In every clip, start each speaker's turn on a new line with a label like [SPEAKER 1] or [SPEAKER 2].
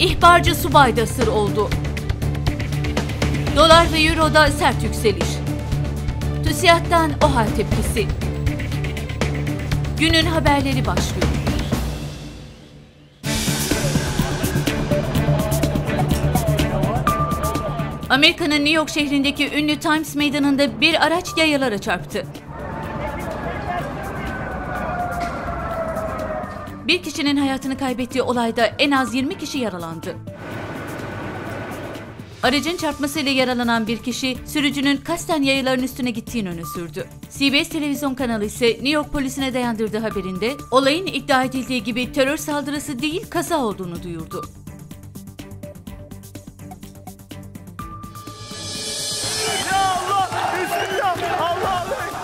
[SPEAKER 1] ihbarcı subay da sır oldu. Dolar ve Euro'da sert yükseliş. TÜSİAD'dan OHAL tepkisi. Günün haberleri başlıyor. Amerika'nın New York şehrindeki ünlü Times Meydanı'nda bir araç yayalara çarptı. Bir kişinin hayatını kaybettiği olayda en az 20 kişi yaralandı. Aracın çarpmasıyla yaralanan bir kişi sürücünün kasten yayaların üstüne gittiğini öne sürdü. CBS televizyon kanalı ise New York polisine dayandırdığı haberinde olayın iddia edildiği gibi terör saldırısı değil kaza olduğunu duyurdu.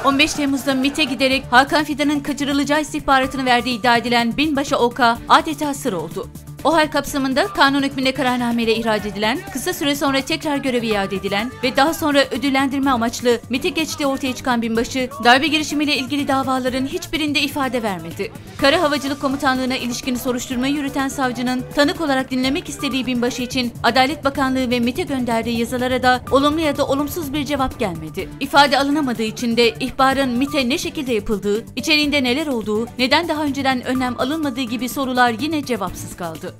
[SPEAKER 1] 15 Temmuz'da MIT'e giderek Hakan Fidan'ın kaçırılacağı istihbaratını verdiği iddia edilen binbaşı Oka adeta sır oldu. O hal kapsamında kanun hükmünde kararnameyle ihraç edilen, kısa süre sonra tekrar görevi iade edilen ve daha sonra ödüllendirme amaçlı MIT'e geçtiği ortaya çıkan binbaşı, darbe girişimiyle ilgili davaların hiçbirinde ifade vermedi. Kara Havacılık Komutanlığı'na ilişkin soruşturmayı yürüten savcının tanık olarak dinlemek istediği binbaşı için Adalet Bakanlığı ve MIT'e gönderdiği yazılara da olumlu ya da olumsuz bir cevap gelmedi. İfade alınamadığı için de ihbarın MIT'e ne şekilde yapıldığı, içeriğinde neler olduğu, neden daha önceden önlem alınmadığı gibi sorular yine cevapsız kaldı.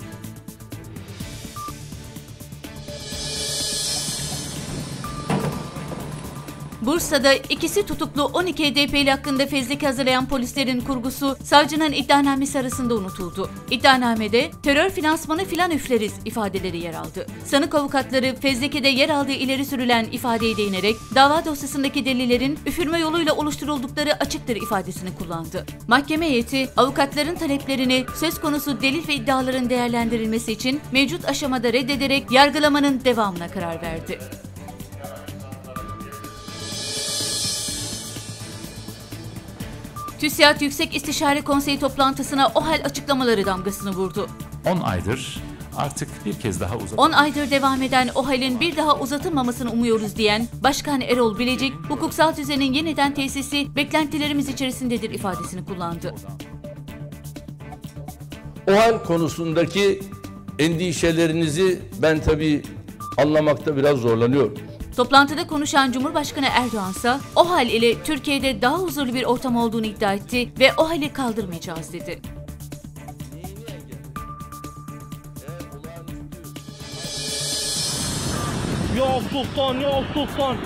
[SPEAKER 1] Bursa'da ikisi tutuklu 12 HDP'li hakkında fezleke hazırlayan polislerin kurgusu savcının iddianamesi arasında unutuldu. İddianamede terör finansmanı filan üfleriz ifadeleri yer aldı. Sanık avukatları fezlekede yer aldığı ileri sürülen ifadeye değinerek dava dosyasındaki delillerin üfürme yoluyla oluşturuldukları açıktır ifadesini kullandı. Mahkeme heyeti avukatların taleplerini söz konusu delil ve iddiaların değerlendirilmesi için mevcut aşamada reddederek yargılamanın devamına karar verdi. TÜSİAD Yüksek İstişare Konseyi toplantısına OHAL açıklamaları damgasını vurdu.
[SPEAKER 2] 10 aydır artık bir kez daha uzat.
[SPEAKER 1] 10 aydır devam eden OHAL'in bir daha uzatılmamasını umuyoruz diyen Başkan Erol Bilecik, hukuksal düzenin yeniden tesisi beklentilerimiz içerisindedir ifadesini kullandı.
[SPEAKER 3] OHAL konusundaki endişelerinizi ben tabii anlamakta biraz zorlanıyorum.
[SPEAKER 1] Toplantıda konuşan Cumhurbaşkanı Erdoğan ise OHAL ile Türkiye'de daha huzurlu bir ortam olduğunu iddia etti ve OHAL'i kaldırmayacağız dedi.
[SPEAKER 4] Ya Sultan!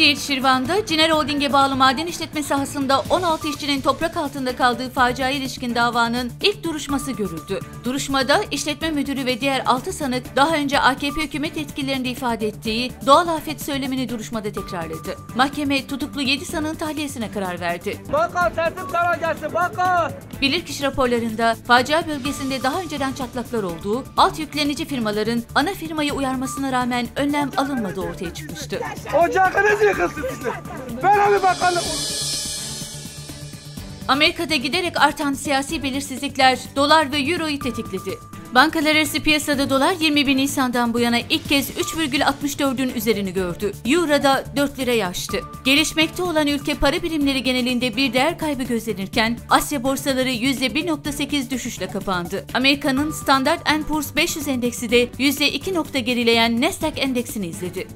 [SPEAKER 1] Siirt Şirvan'da Ciner Holding'e bağlı maden işletme sahasında 16 işçinin toprak altında kaldığı faciaya ilişkin davanın ilk duruşması görüldü. Duruşmada işletme müdürü ve diğer 6 sanık daha önce AKP hükümet yetkililerinde ifade ettiği doğal afet söylemini duruşmada tekrarladı. Mahkeme tutuklu 7 sanığın tahliyesine karar verdi.
[SPEAKER 4] Bakan tertip sana gelsin, bakan!
[SPEAKER 1] Bilirkişi raporlarında facia bölgesinde daha önceden çatlaklar olduğu, alt yüklenici firmaların ana firmayı uyarmasına rağmen önlem alınmadığı ortaya çıkmıştı.
[SPEAKER 4] Ocağınız yıkılsın sizin! Ben abi bakanlık...
[SPEAKER 1] Amerika'da giderek artan siyasi belirsizlikler dolar ve euroyu tetikledi. Bankalar arası piyasada dolar 21 Nisan'dan bu yana ilk kez 3,64'ün üzerini gördü. Euro da 4 lirayı aştı. Gelişmekte olan ülke para birimleri genelinde bir değer kaybı gözlenirken Asya borsaları %1.8 düşüşle kapandı. Amerika'nın Standard Poor's 500 endeksi de %2 nokta gerileyen Nasdaq endeksini izledi.